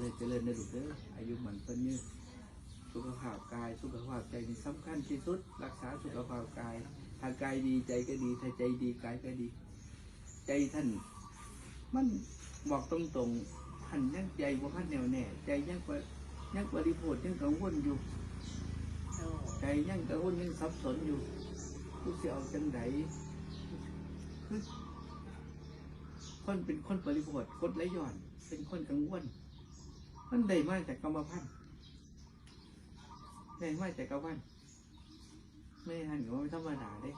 ริญเจริญนะลูกเด้ออายุมันเพิ่นยืนสุขภาพกาย สุขภาพใจนี่สำคัญที่สุด รักษาสุขภาพกาย ถ้ากายดีใจก็ดี ถ้าใจดีกายก็ดี ใจท่าน มันบอกตรงๆท่านยังใจว่าท่านแน่วแน่ ใจยังว่ายังบริโภคยังกังวลอยู่ใจยังกังวลยังสับสนอยู่ผู้เสียเอาจังไดคือคนเป็นคนบริโภคคนไรย้อน เป็นคนกังวล มันได้มาจากกรรมพันธุ์ได้มาจากกรรมพันธุ์ไม่ทันก็ไม่ธรรมดาเด้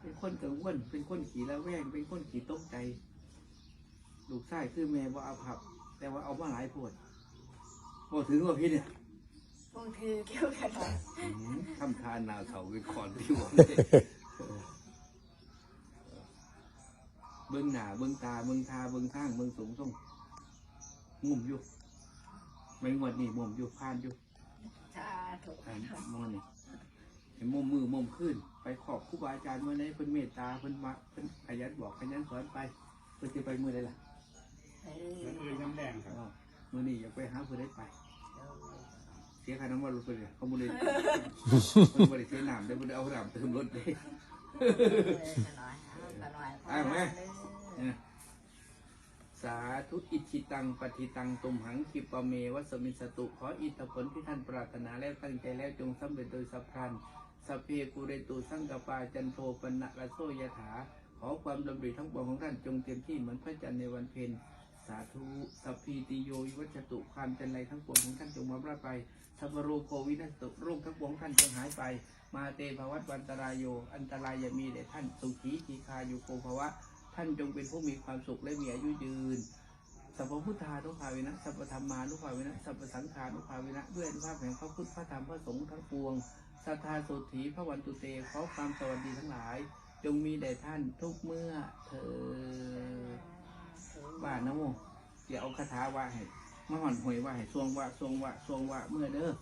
เป็นคนกังวลเป็นคนขี่ละแวง เป็นคนขี่ต้มใจ ลูกชายคือแม่ว่าเอาผับแต่ว่าเอามาหลายปวดพอถึงว่าพี่เนี่ยบางทีเกี่ยวกันว่าทำทานนาเขาเป็นคอนที่หวังเบิ้งหน้าเบิ้งตาเบิ้งทาเบิ้งข้างเบิ้งสูงส่งมุมอยู่ ไม่งวดนี่มุมอยู่พานอยู่สาธุอันมองนี่เห็นมุมมือมุมขึ้น ไปขอบครูบาอาจารย์เมื่อไหนเพิ่นเมตตาเพิ่นมาเพิ่นขยันบอกขยันสอนไปเพิ่นจะไปมือใดล่ะเฮ้ยแล้วเอ้ยน้ำแดงครับอ้าวมื่อนี้อยากไปหาเพื่อนได้ไป เสียค่าน้ำมันรถเพื่อนเนี่ยเขาบ่ได้ เพิ่นบ่ได้เสียน้ำได้บ่ได้เอาน้ำเติมรถเด้อ่าไหมนะ สาธุอิชิตังปฏิตังตุมหังคิปะเมวัสมิสตุขออิทธผลที่ท่านปรารถนาแล้วตั้งใจแล้วจงสำเร็จโดยสัพพันสเพกุเรตุสังกปาจันโทปนะระโสยถา ขอความดำริทั้งปวงของท่านจงเต็มที่เหมือนพระจันทร์ในวันเพ็ญสาธุสัพพีติโยวิวัชตุความจันไรทั้งปวงของท่านจงมาประไปสัพโรโควินัสตุโรคทั้งปวงของท่านจงหายไป มาเตภวัตวันตรายโย อันตรายอย่ามีแด่ท่านสุขีทีคาอยู่โกภวะ ท่านจงเป็นผู้มีความสุขและมีอายุยืน สัพพพุทธานุภาเวนะ สัพพธรรมานุภาเวนะ สัพพสังฆานุภาเวนะ ด้วยอนุภาพแห่งพระพุทธ พระธรรม พระสงฆ์ทั้งปวงศรัทธาสุถีพระวันตุเต ขอความสวัสดีทั้งหลาย จงมีแด่ท่านทุกเมื่อเธอบ้านนะโมเดี๋ยวเอาคาถาว่าให้มาห่อนหวยว่าให้ทรวงว่าทรวงว่าทรวงว่าเมื่อเด้อ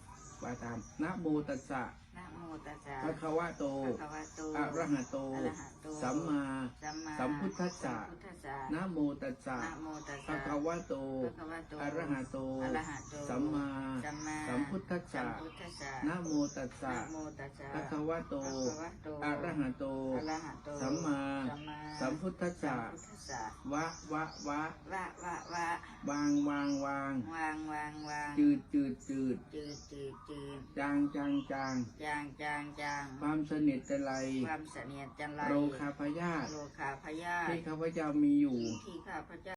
ว่าตามนะโมตัสสะนะ โมตัสสะภะคะวะโตภะคะวะโตอะระหะโตอะระหะโตสัมมาสัมมาสัมพุทธัสสะสัมพุทธัสสะนะโมตัสสะนะโมตัสภะสะคะวะโตภะคะวะโตอะระหะโตอะระหะโตสัมมาสัมมาสัมพุทธัสสัสะมพุทธัสสะนะโมตัสสะนะโมตัสสะภะคะวะโตภะคะวะโตอะระหะโตอะระหะโตสัมมาสัมมาสัมพุทธัสสะสัมพุทธัสสะวะวะวะวะวะวะวางวางวางวางวางวางจืดจืดจืดจืดจืดจืดจางจางจางจางจางจางความสนิทจะไรความเสนียดจันไรโรคาพยาธิโลคาพยาธิที่ข้าพเจ้ามีอยู่ที่ข้า